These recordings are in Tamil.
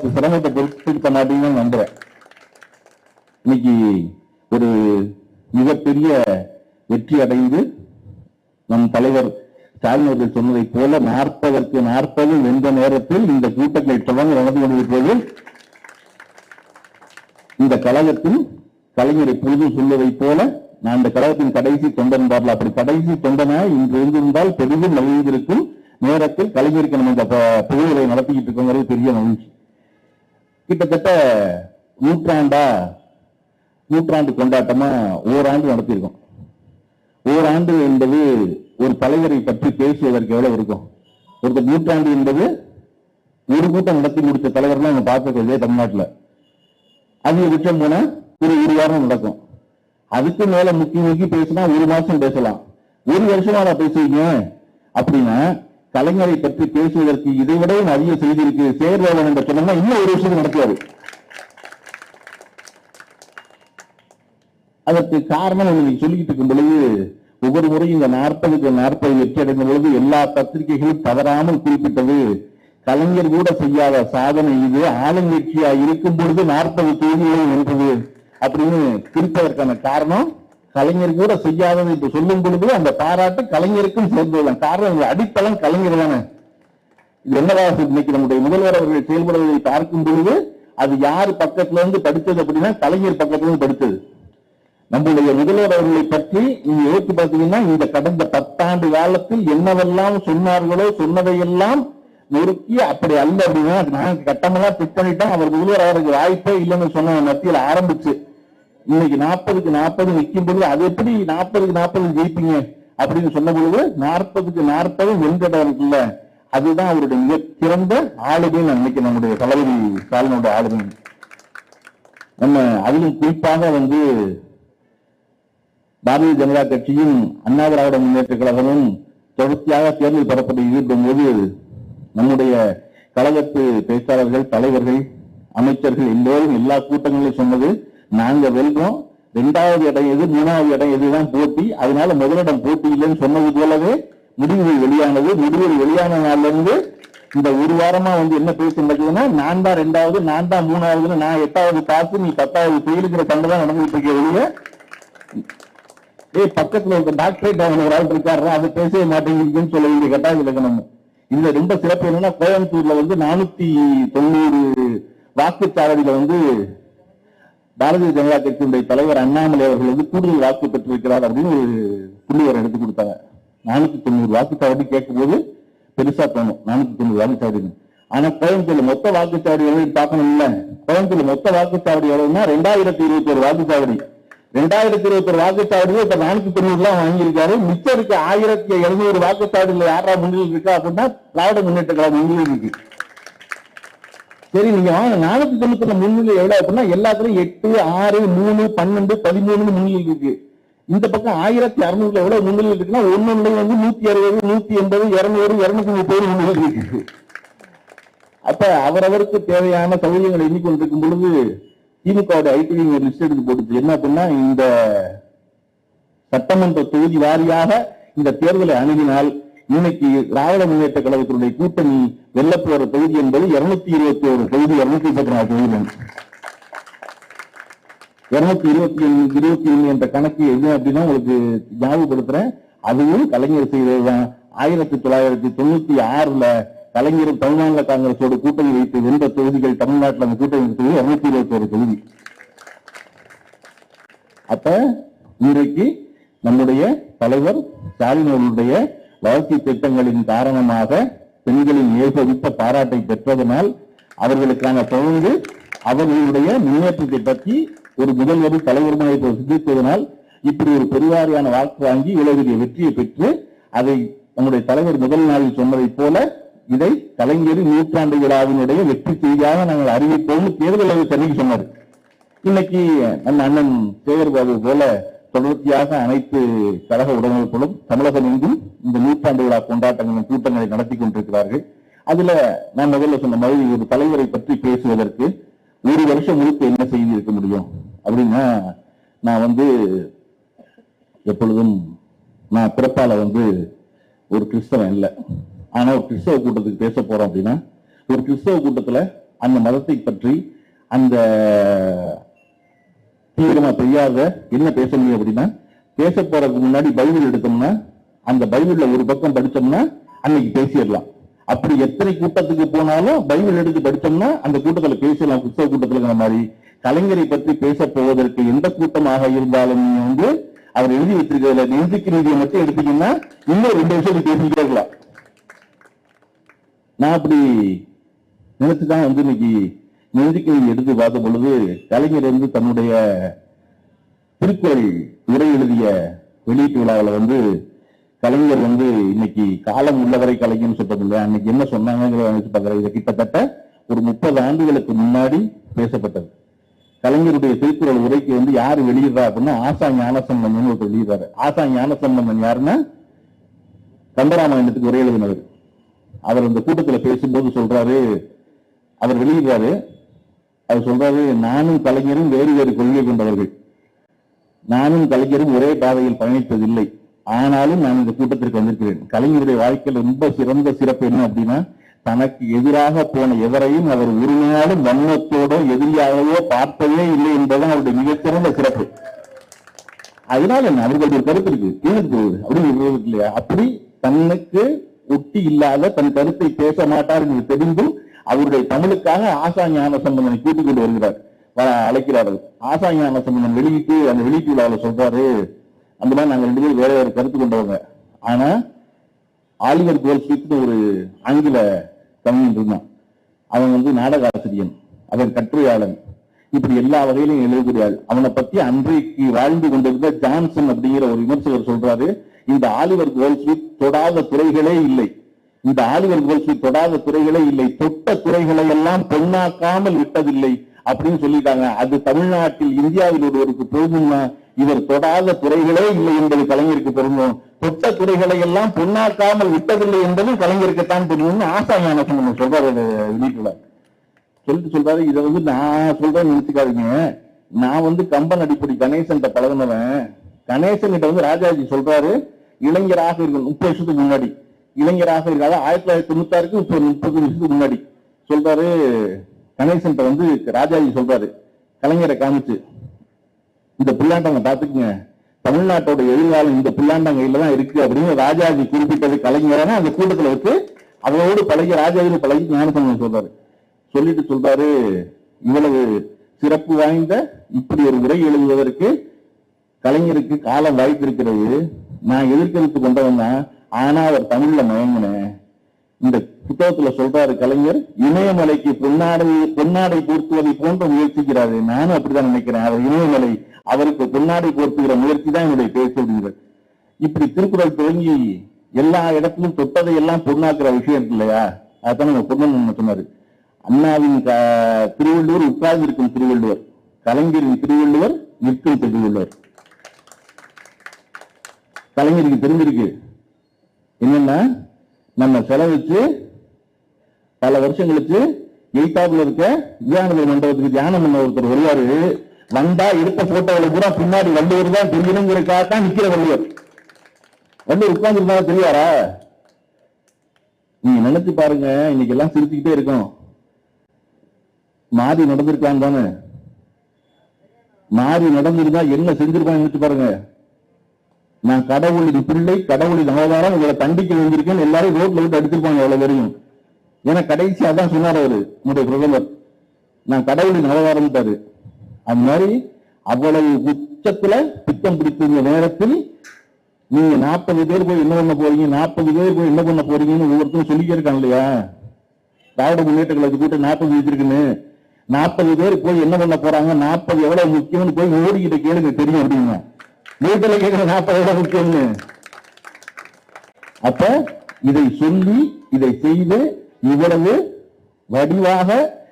அதுக்கு சிரமத்தை பொறுத்திருக்க மாட்டீங்கன்னு நம்புறேன். இன்னைக்கு ஒரு மிகப்பெரிய வெற்றி அடைந்து நம் தலைவர் ஸ்டாலின் அவர்கள் சொன்னதை போல நாற்பதற்கு நாற்பது எந்த நேரத்தில் இந்த கூட்டங்கள் தொடர்ந்து நடந்து கொண்டிருக்கிறது. இந்த கழகத்தில் கலைஞரை பொழுது சொல்வதைப் போல நான் இந்த கழகத்தின் கடைசி தொண்டன் பாடல அப்படி கடைசி தொண்டனா இன்று இருந்திருந்தால் பெரிதும் மகிழ்ந்திருக்கும் நேரத்தில் கலைஞருக்கு நம்ம இந்த ப- நடத்திக்கிட்டு இருக்கோங்கிறது பெரிய மகிழ்ச்சி. கிட்டத்தட்ட நூற்றாண்டா நூற்றாண்டு கொண்டாட்டமா ஓராண்டு நடத்தியிருக்கோம். ஓராண்டு என்பது ஒரு தலைவரை பற்றி பேசுவதற்கு எவ்வளவு இருக்கும்? ஒருத்தர் நூற்றாண்டு என்பது ஒரு கூட்டம் நடத்தி முடித்த தலைவர் தான் நம்ம தமிழ்நாட்டில் தமிழ்நாட்டுல. குற்றம் போனா ஒரு ஒரு வாரம் நடக்கும். அதுக்கு மேல முக்கி முக்கி பேசினா ஒரு மாசம் பேசலாம். ஒரு வருஷமா நான் பேசுவீங்க அப்படின்னா கலைஞரை பற்றி பேசுவதற்கு இதை அதிக செய்தி இருக்கு சேர்வன் என்ற சொன்னா இன்னும் ஒரு விஷயம் நடத்துவாரு. அதற்கு காரணம் உங்களுக்கு சொல்லிக்கிட்டு இருக்கும் பொழுது ஒவ்வொரு முறையும் இந்த நாற்பதுக்கு நாற்பது வெற்றி அடைந்த பொழுது எல்லா பத்திரிகைகளும் தவறாமல் குறிப்பிட்டது கலைஞர் கூட செய்யாத சாதனை இது ஆளுங்கட்சியா இருக்கும் பொழுது நாற்பது தொகுதிகளை வென்றது அப்படின்னு குறிப்பதற்கான காரணம் கலைஞர் கூட செய்யாதது என்று சொல்லும் பொழுது அந்த பாராட்டு கலைஞருக்கும் சேர்ந்ததுதான் காரணம் அடித்தளம் கலைஞர் தானே. இது என்னவா இன்னைக்கு நம்முடைய முதல்வர் அவர்கள் செயல்படுவதை பார்க்கும் பொழுது அது யார் பக்கத்துல இருந்து படிச்சது அப்படின்னா கலைஞர் பக்கத்துல இருந்து நம்முடைய முதல்வர் அவர்களை பற்றி நீங்க யோசித்து பார்த்தீங்கன்னா இந்த கடந்த பத்தாண்டு காலத்தில் என்னவெல்லாம் சொன்னார்களோ சொன்னதையெல்லாம் நொறுக்கி அப்படி அல்ல அப்படின்னா நான் கட்டமெல்லாம் பிக் பண்ணிட்டோம் அவர் முதல்வர் அவருக்கு வாய்ப்பே இல்லைன்னு சொன்ன மத்தியில் ஆரம்பிச்சு. இன்னைக்கு நாற்பதுக்கு நாற்பது நிற்கும் பொழுது அது எப்படி நாற்பதுக்கு நாற்பது ஜெயிப்பீங்க? அப்படின்னு சொன்ன பொழுது நாற்பதுக்கு நாற்பது வெண்கடவர்கள்ல அதுதான் அவருடைய மிக சிறந்த ஆளுமை நான் நினைக்கிறேன் நம்முடைய தளபதி ஸ்டாலினோட ஆளுமை. நம்ம அதிலும் குறிப்பாக வந்து பாரதிய ஜனதா கட்சியும் அண்ணா திராவிட முன்னேற்ற கழகமும் தொடர்ச்சியாக தேர்தல் பரப்பதை ஈடுபடும் போது நம்முடைய கழகத்து பேச்சாளர்கள் தலைவர்கள் அமைச்சர்கள் எல்லோரும் எல்லா கூட்டங்களிலும் சொன்னது நாங்க வெல்றோம். இரண்டாவது இடம் எது? மூணாவது இடம் எதுதான்? போட்டி. அதனால முதலிடம் போட்டி இல்லைன்னு சொன்னது போலவே முடிவுகள் வெளியானது. முடிவுகள் வெளியான நாள்ல இருந்து இந்த ஒரு வாரமா வந்து என்ன பேசி நடக்குதுன்னா நான் தான் ரெண்டாவது நான் தான் மூணாவதுன்னு நான் எட்டாவது பார்த்து நீ பத்தாவது செயலுக்கிற சண்டை தான் நடந்துட்டு இருக்க வெளியே ஏய் பக்கத்துல இருக்க டாக்டரேட் அவன் ஒரு ஆள் இருக்காரு அது பேசவே மாட்டேங்குதுன்னு சொல்ல வேண்டிய கட்டாயம் இருக்கணும் இதுல ரொம்ப சிறப்பு என்னன்னா கோயம்புத்தூர்ல வந்து நானூத்தி தொண்ணூறு வாக்குச்சாவடியில வந்து பாரதிய ஜனதா கட்சியினுடைய தலைவர் அண்ணாமலை அவர்கள் வந்து கூடுதல் வாக்கு பெற்றிருக்கிறார் அப்படின்னு ஒரு புள்ளிவரம் எடுத்து கொடுத்தாங்க. நானூத்தி தொண்ணூறு வாக்குச்சாவடி கேட்கும் போது பெருசா தோணும். நானூத்தி தொண்ணூறு வாக்குச்சாவடி ஆனா கோயம்புத்தூர்ல மொத்த வாக்குச்சாவடி எவ்வளவு பார்க்கணும் இல்ல. கோயம்புத்தூர்ல மொத்த வாக்குச்சாவடி எவ்வளவுன்னா ரெண்டாயிரத்தி இருபத்தி ஒரு வாக்குச்சாவடி. ரெண்டாயிரத்தி இருபத்தி ஒரு வாக்குச்சாவடியில இப்ப நானூத்தி தொண்ணூறு எல்லாம் வாங்கியிருக்காரு. மிச்சம் இருக்க ஆயிரத்தி எழுநூறு வாக்குச்சாவடியில யாரா முன்னில் இருக்கா அப்படின்னா திராவிட முன்னேற்ற கழகம் முன்னில் இருக்கு. சரி நீங்க வாங்க நானூத்தி தொண்ணூத்தி முன்னிலை எவ்வளவு அப்படின்னா எல்லாத்துலயும் எட்டு ஆறு மூணு பன்னெண்டு பதிமூணு முன்னிலை இருக்கு. இந்த பக்கம் ஆயிரத்தி அறுநூறுல எவ்வளவு முன்னிலை இருக்குன்னா ஒன்னொன்னு வந்து நூத்தி அறுபது நூத்தி எண்பது இருநூறு இருநூத்தி முப்பது முன்னிலை இருக்கு. அப்ப அவரவருக்கு தேவையான சௌகரியங்களை எண்ணிக்கொண்டிருக்கும் பொழுது திமுக ஐடி லிஸ்ட் எடுத்து போட்டுச்சு. என்ன அப்படின்னா இந்த சட்டமன்ற தொகுதி வாரியாக இந்த தேர்தலை அணுகினால் இன்னைக்கு திராவிட முன்னேற்ற கழகத்தினுடைய கூட்டணி வெள்ளப்போற தொகுதி என்பது இருநூத்தி இருபத்தி ஒரு தொகுதி இருநூத்தி முப்பத்தி நாலு தொகுதி இருநூத்தி இருபத்தி இருபத்தி ஒண்ணு என்ற கணக்கு எது அப்படின்னா உங்களுக்கு ஞாபகப்படுத்துறேன். அதுவும் கலைஞர் செய்ததுதான். ஆயிரத்தி தொள்ளாயிரத்தி தொண்ணூத்தி ஆறுல கலைஞர் தமிழ்நாடு காங்கிரஸோட கூட்டணி வைத்து வென்ற தொகுதிகள் தமிழ்நாட்டில் அந்த கூட்டணி தொகுதி இருநூத்தி இருபத்தி ஒரு தொகுதி. அப்ப இன்றைக்கு நம்முடைய தலைவர் ஸ்டாலின் அவர்களுடைய வளர்ச்சி திட்டங்களின் காரணமாக பெண்களின் ஏகோபித்த பாராட்டை பெற்றதனால் அவர்களுக்கான தொடர்ந்து அவர்களுடைய முன்னேற்றத்தை பற்றி ஒரு முதல்வர் தலைவருமான சிந்தித்ததனால் இப்படி ஒரு பெருவாரியான வாக்கு வாங்கி இளவரிய வெற்றியை பெற்று அதை நம்முடைய தலைவர் முதல் நாளில் சொன்னதைப் போல இதை கலைஞர் நூற்றாண்டு விழாவினுடைய வெற்றி செய்தியாக நாங்கள் அறிவிப்போம் தேர்தல் அறிவிப்பு சொன்னார். இன்னைக்கு நம்ம அண்ணன் சேகர்பாபு போல தொடர்ச்சியாக அனைத்து கழக உடமைகளும் தமிழகம் எங்கும் இந்த நூற்றாண்டு விழா கொண்டாட்டங்களின் கூட்டங்களை நடத்தி கொண்டிருக்கிறார்கள். அதுல நான் முதல்ல சொன்ன மாதிரி ஒரு தலைவரை பற்றி பேசுவதற்கு ஒரு வருஷம் முழுக்க என்ன செய்தி இருக்க முடியும்? அப்படின்னா நான் வந்து எப்பொழுதும் நான் பிறப்பால வந்து ஒரு கிறிஸ்தவன் இல்லை. ஆனா ஒரு கிறிஸ்தவ கூட்டத்துக்கு பேச போறோம் அப்படின்னா ஒரு கிறிஸ்தவ கூட்டத்துல அந்த மதத்தை பற்றி அந்த தீவிரமா தெரியாத என்ன பேச முடியும் அப்படின்னா பேச போறதுக்கு முன்னாடி பைபிள் எடுத்தோம்னா அந்த பைபிள்ல ஒரு பக்கம் படிச்சோம்னா அன்னைக்கு பேசிடலாம். அப்படி எத்தனை கூட்டத்துக்கு போனாலும் பைபிள் எடுத்து படிச்சோம்னா அந்த கூட்டத்துல பேசலாம் புத்தக கூட்டத்துல மாதிரி. கலைஞரை பற்றி பேச போவதற்கு எந்த கூட்டமாக இருந்தாலும் நீங்க வந்து அவர் எழுதி வச்சிருக்கிறதுல நெஞ்சுக்கு நீதியை மட்டும் எடுத்தீங்கன்னா இன்னும் ரெண்டு வருஷம் பேசிக்கிட்டே இருக்கலாம். நான் அப்படி நினைச்சுதான் வந்து இன்னைக்கு நெஞ்சுக்கு எடுத்து பார்த்த பொழுது கலைஞர் வந்து தன்னுடைய திருக்குறள் உரை எழுதிய வெளியீட்டு விழாவில் வந்து கலைஞர் வந்து இன்னைக்கு காலம் உள்ளவரை கலைஞர்னு சொல்றது இல்லையா அன்னைக்கு என்ன சொன்னாங்கிறத நினைச்சு பார்க்கறது இது கிட்டத்தட்ட ஒரு முப்பது ஆண்டுகளுக்கு முன்னாடி பேசப்பட்டது. கலைஞருடைய திருக்குறள் உரைக்கு வந்து யாரு வெளியிடுறா அப்படின்னா ஆசா ஞானசம்பந்தன் ஒருத்தர் வெளியிடுறாரு. ஆசா ஞானசம்பந்தன் யாருன்னா கந்தராமாயணத்துக்கு உரை எழுதினவர். அவர் அந்த கூட்டத்துல பேசும்போது சொல்றாரு அவர் வெளியிடுறாரு அவர் சொல்றாரு நானும் கலைஞரும் வேறு வேறு கொள்கை கொண்டவர்கள். நானும் கலைஞரும் ஒரே பாதையில் பயணித்ததில்லை. ஆனாலும் நான் இந்த கூட்டத்திற்கு வந்திருக்கிறேன். கலைஞருடைய வாழ்க்கையில் ரொம்ப சிறந்த சிறப்பு என்ன அப்படின்னா தனக்கு எதிராக போன எவரையும் அவர் ஒரு நாளும் வன்மத்தோடோ எதிரியாகவோ பார்ப்பதே இல்லை என்பதுதான் அவருடைய மிகச்சிறந்த சிறப்பு. அதனால என்ன? அவர்களுடைய கருத்து இருக்கு. கீழே அப்படின்னு இல்லையா? அப்படி தன்னுக்கு ஒட்டி இல்லாத தன் கருத்தை பேச மாட்டார் என்று தெரிந்தும் அவருடைய தமிழுக்காக ஆசா ஞான சம்பந்தனை கூட்டிக் கொண்டு வருகிறார். அழைக்கிறார்கள். ஆசா ஞான சம்பந்தன் வெளியிட்டு அந்த வெளியீட்டு விழாவில் சொல்றாரு அந்த மாதிரி நாங்கள் ரெண்டு பேரும் வேற வேற கருத்து கொண்டவங்க. ஆனா ஆலிவர் கோல்ஸ்மித்னு ஒரு ஆங்கில கவிஞன் இருந்தான். அவன் வந்து நாடக ஆசிரியன் அவன் கட்டுரையாளன். இப்படி எல்லா வகையிலும் எழுதுகிறாள் அவனை பத்தி அன்றைக்கு வாழ்ந்து கொண்டிருந்த ஜான்சன் அப்படிங்கிற ஒரு விமர்சகர் சொல்றாரு இந்த ஆலிவர் கோல்ஸ்மித் தொடாத துறைகளே இல்லை. இந்த ஆலிவர் கோஷி தொடாத துறைகளே இல்லை. தொட்ட துறைகளை எல்லாம் பொண்ணாக்காமல் விட்டதில்லை அப்படின்னு சொல்லிட்டாங்க. அது தமிழ்நாட்டில் இந்தியாவில் ஒருவருக்கு பொருந்தும்னா இவர் தொடாத துறைகளே இல்லை என்பது கலைஞருக்கு பொருந்தும் தொட்ட துறைகளை எல்லாம் பொண்ணாக்காமல் விட்டதில்லை என்பதும் கலைஞருக்குத்தான் தெரியும்னு ஆசா ஞானசம்பந்தம் சொல்றாரு வீட்டுல. சொல்லிட்டு சொல்றாரு இதை வந்து நான் சொல்றேன் நினைச்சுக்காதீங்க நான் வந்து கம்பன் அடிப்படி கணேசன் பழகினவன். கணேசன் கிட்ட வந்து ராஜாஜி சொல்றாரு இளைஞராக இருக்கும் முப்பது வருஷத்துக்கு முன்னாடி. இளைஞராக இருக்காது ஆயிரத்தி தொள்ளாயிரத்தி தொண்ணூத்தாறுக்கு முப்பது முப்பது வருஷத்துக்கு முன்னாடி சொல்றாரு கணேசன் வந்து ராஜாஜி சொல்றாரு. கலைஞரை காமிச்சு இந்த புல்லாண்டங்க பாத்துக்குங்க தமிழ்நாட்டோட எதிர்காலம் இந்த புல்லாண்டங்கையில தான் இருக்கு அப்படின்னு ராஜாஜி குறிப்பிட்டது கலைஞரான அந்த கூட்டத்துல வச்சு அவரோடு பழகி ராஜாஜி பழகி ஞானசம்பந்தம் சொல்றாரு. சொல்லிட்டு சொல்றாரு இவ்வளவு சிறப்பு வாய்ந்த இப்படி ஒரு உரை எழுதுவதற்கு கலைஞருக்கு காலம் வாய்ப்பிருக்கிறது நான் எதிர்கருத்து கொண்டவன் தான். ஆனா அவர் தமிழ்ல மயங்கின. இந்த புத்தகத்துல சொல்றாரு கலைஞர் இமயமலைக்கு பொன்னாடை பொன்னாடை போர்த்துவதை போன்ற முயற்சிக்கிறாரு நானும் அப்படிதான் நினைக்கிறேன். அவர் இமயமலை அவருக்கு பொன்னாடை போர்த்துகிற முயற்சி தான் என்னுடைய பேச்சு இப்படி திருக்குறள் தொடங்கி எல்லா இடத்திலும் தொட்டதை எல்லாம் பொண்ணாக்குற விஷயம் இருக்கு இல்லையா? அதான் நம்ம பொண்ணு சொன்னாரு. அண்ணாவின் திருவள்ளுவர் உட்கார்ந்து இருக்கும் திருவள்ளுவர். கலைஞரின் திருவள்ளுவர் நிற்கும் திருவள்ளுவர். கலைஞருக்கு தெரிஞ்சிருக்கு. என்னன்னா நம்ம செலவிச்சு பல வருஷங்களுக்கு கழிச்சு எய்தாப்புல இருக்க விவேகானந்தர் மண்டபத்துக்கு தியானம் பண்ண ஒருத்தர் வருவாரு. வந்தா எடுத்த போட்டோல பூரா பின்னாடி வள்ளுவர் தான் தெரியணுங்கிறக்காக தான் நிக்கிற வள்ளுவர். வள்ளுவர் உட்கார்ந்துருந்தா தெரியாரா நீங்க நினைச்சு பாருங்க இன்னைக்கு எல்லாம் சிரிச்சுக்கிட்டே இருக்கோம். மாறி நடந்திருக்கான் தானே? மாறி நடந்திருந்தா என்ன செஞ்சிருப்பான் நினைச்சு பாருங்க. நான் கடவுளின் பிள்ளை கடவுளின் அவதாரம் உங்களை தண்டிக்க வந்திருக்கேன் எல்லாரும் ரோட்ல விட்டு அடிச்சிருப்பாங்க எவ்வளவு வரையும் ஏன்னா கடைசி அதான் சொன்னார் அவரு உங்களுடைய பிரதமர். நான் கடவுளின் அவதாரம்ட்டாரு அது மாதிரி அவ்வளவு உச்சத்துல திட்டம் பிடித்த நேரத்தில் நீங்க நாற்பது பேர் போய் என்ன பண்ண போறீங்க நாற்பது பேர் போய் என்ன பண்ண போறீங்கன்னு ஒவ்வொருத்தரும் சொல்லிக்கே இருக்காங்க இல்லையா? திராவிட முன்னேற்ற கழக கூட்டம் நாற்பது வச்சிருக்குன்னு நாற்பது பேர் போய் என்ன பண்ண போறாங்க நாற்பது எவ்வளவு முக்கியம்னு போய் ஓடிக்கிட்ட கேளுங்க தெரியும் அப்படின்னா. வீட்டுல கேட்கிற நாற்பது எவ்வளவு முக்கியம்னு அப்ப இதை சொல்லி இதை செய்து இவ்வளவு வடிவாக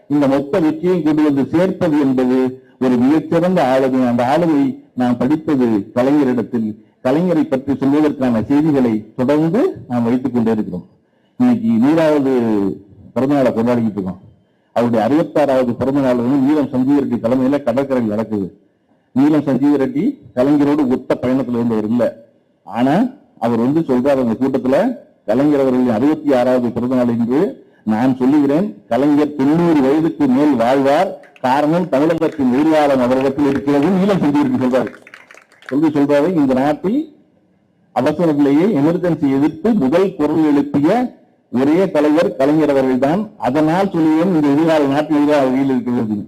இந்த மொத்த வெற்றியை கொண்டு வந்து சேர்ப்பது என்பது ஒரு மிகச்சிறந்த ஆளுமை. அந்த ஆளுமை நாம் படித்தது கலைஞரிடத்தில் கலைஞரை பற்றி சொல்வதற்கான செய்திகளை தொடர்ந்து நாம் வைத்துக் கொண்டே இருக்கிறோம். இன்னைக்கு நீராவது பிறந்தநாளை கொண்டாடிக்கிட்டு இருக்கோம். அவருடைய அறுபத்தாறாவது பிறந்த நாள் வந்து வீரம் சஞ்சீவ தலைமையில கடற்கரை நடக்குது. நீலம் சஞ்சீவ ரெட்டி கலைஞரோடு ஒத்த பயணத்துல இருந்தவர் இல்ல ஆனா அவர் வந்து சொல்றாரு அந்த கூட்டத்துல கலைஞர் அவர்களின் அறுபத்தி ஆறாவது பிறந்த நாள் என்று நான் சொல்லுகிறேன் கலைஞர் தொண்ணூறு வயதுக்கு மேல் வாழ்வார். காரணம் தமிழகத்தின் எதிர்காலம் அவரிடத்தில் இருக்கிறது. நீலம் செஞ்சிருக்கு சொல்றாரு. சொல்லி சொல்றாரு இந்த நாட்டில் அவசர நிலையை எமர்ஜென்சி எதிர்த்து முதல் குரல் எழுப்பிய ஒரே தலைவர் கலைஞர் அவர்கள்தான். அதனால் சொல்லுவேன் இந்த எதிர்கால நாட்டில் எதிராக இருக்கிறது.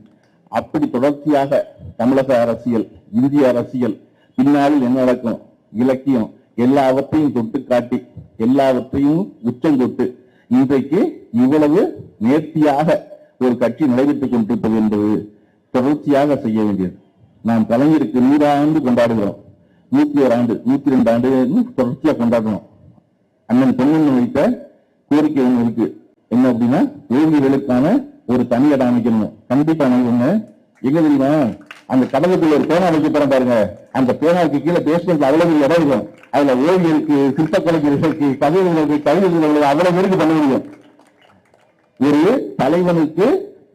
அப்படி தொடர்ச்சியாக தமிழக அரசியல் இந்திய அரசியல் பின்னாளில் என்ன நடக்கும்? இலக்கியம். எல்லாவற்றையும் தொட்டு காட்டி எல்லாவற்றையும் உச்சங்கொட்டு இன்றைக்கு இவ்வளவு நேர்த்தியாக ஒரு கட்சி நடைபெற்றுக் கொண்டிருப்பது என்பது தொடர்ச்சியாக செய்ய வேண்டியது. நாம் கலைஞருக்கு நூறாண்டு கொண்டாடுகிறோம். நூத்தி ஒரு ஆண்டு நூத்தி ரெண்டு ஆண்டு தொடர்ச்சியா கொண்டாடணும் அண்ணன் பொன்னன் வைத்த கோரிக்கை ஒன்று இருக்கு என்ன அப்படின்னா ஓவியர்களுக்கான ஒரு தனி இடம் அமைக்கணும் கண்டிப்பா அமைக்கணும் எங்க தெரியுமா? அந்த கடலுக்குள்ள ஒரு பேனா அமைக்க போறோம் பாருங்க. அந்த பேனாவுக்கு கீழே பேசுறதுக்கு அவ்வளவு பெரிய இடம் இருக்கும். அதுல ஓவியருக்கு சிற்பக்கலைஞர்களுக்கு கவிதைகளுக்கு கவிதை அவ்வளவு பேருக்கு பண்ண முடியும். ஒரு தலைவனுக்கு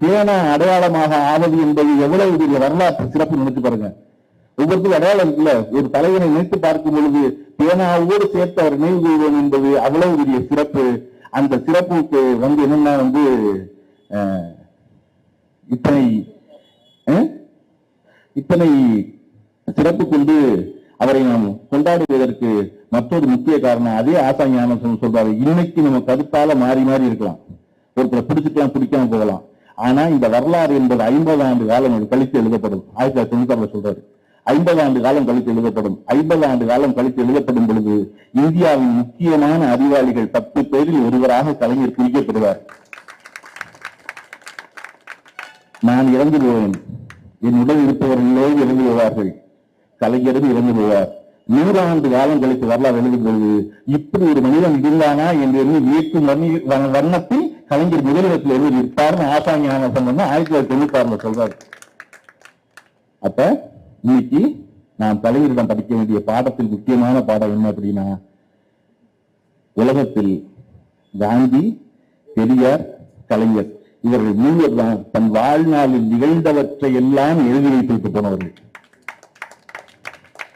பேனா அடையாளமாக ஆவது என்பது எவ்வளவு பெரிய வரலாற்று சிறப்பு நினைச்சு பாருங்க. ஒவ்வொருத்தரும் அடையாளம் இருக்குல்ல? ஒரு தலைவனை நினைத்து பார்க்கும் பொழுது பேனாவோடு சேர்த்து அவர் நினைவு என்பது அவ்வளவு பெரிய சிறப்பு. அந்த சிறப்புக்கு வந்து என்னன்னா வந்து இத்தனை இத்தனை சிறப்பு கொண்டு அவரை நாம் கொண்டாடுவதற்கு மற்றொரு முக்கிய காரணம் அதே ஆசா ஞானம் சொல்றாரு இன்னைக்கு நம்ம கருத்தால மாறி மாறி இருக்கலாம். ஒருத்தரை பிடிச்சிக்கலாம் பிடிக்காம போகலாம். ஆனா இந்த வரலாறு என்பது ஐம்பது ஆண்டு காலம் கழித்து எழுதப்படும். ஆயிரத்தி தொள்ளாயிரத்தி தொண்ணூத்தி சொல்றாரு. ஐம்பது ஆண்டு காலம் கழித்து எழுதப்படும். ஐம்பது ஆண்டு காலம் கழித்து எழுதப்படும் பொழுது இந்தியாவின் முக்கியமான அறிவாளிகள் பத்து பேரில் ஒருவராக கலைஞர் குறிக்கப்படுவார் நான் இறந்து போவேன் என் உடல் இருப்பவர்களோடு இறந்து போவார்கள் கலைஞரும் இறந்து போவார் நூறாண்டு காலம் கழித்து வரலாறு எழுதும் பொழுது இப்படி ஒரு மனிதன் இருந்தானா என்று எண்ணி வர்ணத்தில் கலைஞர் முதலிடத்தில் எழுதி இருப்பார்னு ஆசா ஞான ஆயிரத்தி தொள்ளாயிரத்தி தொண்ணூத்தி ஆறுல சொல்றாரு. அப்ப இன்னைக்கு நாம் கலைஞரிடம் படிக்க வேண்டிய பாடத்தில் முக்கியமான பாடம் என்ன அப்படின்னா உலகத்தில் காந்தி பெரியார் கலைஞர். இவர்கள் மூவர் தான் தன் வாழ்நாளில் நிகழ்ந்தவற்றை எல்லாம் எழுதி வைத்து போனவர்கள்.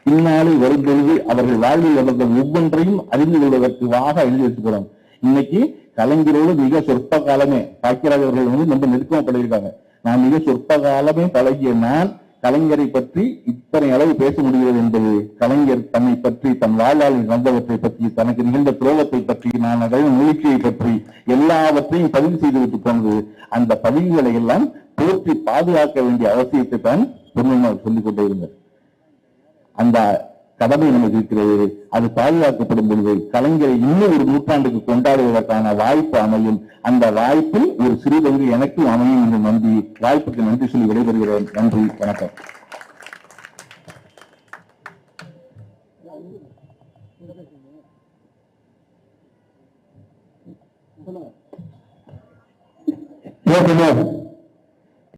இந்நாளை வரும் பொழுது அவர்கள் வாழ்வில் நடந்த ஒவ்வொன்றையும் அறிந்து கொள்வதற்கு வாக எழுதி வைத்துக் போறோம் இன்னைக்கு கலைஞரோடு மிக சொற்ப காலமே பாக்கியராஜ் அவர்கள் வந்து ரொம்ப நெருக்கமா பழகிருக்காங்க நான் மிக சொற்ப காலமே பழகிய நான் கலைஞரை பற்றி இத்தனை அளவு பேச முடிகிறது என்பது கலைஞர் தன்னை பற்றி தன் வாழ்நாளில் நடந்தவற்றை பற்றி தனக்கு நிகழ்ந்த துரோகத்தை பற்றி நான் அடைந்த முயற்சியை பற்றி எல்லாவற்றையும் பதிவு செய்து விட்டு போனது அந்த பதிவுகளை எல்லாம் போற்றி பாதுகாக்க வேண்டிய அவசியத்தை தான் பொன்னுமார் சொல்லிக் கொண்டிருந்தார் அந்த கடமை நமக்கு இருக்கிறது. அது பாதுகாக்கப்படும் பொழுது கலைஞரை இன்னும் ஒரு நூற்றாண்டுக்கு கொண்டாடுவதற்கான வாய்ப்பு அமையும். அந்த வாய்ப்பில் ஒரு சிறு பங்கு எனக்கும் அமையும் என்று நம்பி வாய்ப்புக்கு நன்றி சொல்லி விடைபெறுகிறேன். நன்றி வணக்கம். இயக்குனர்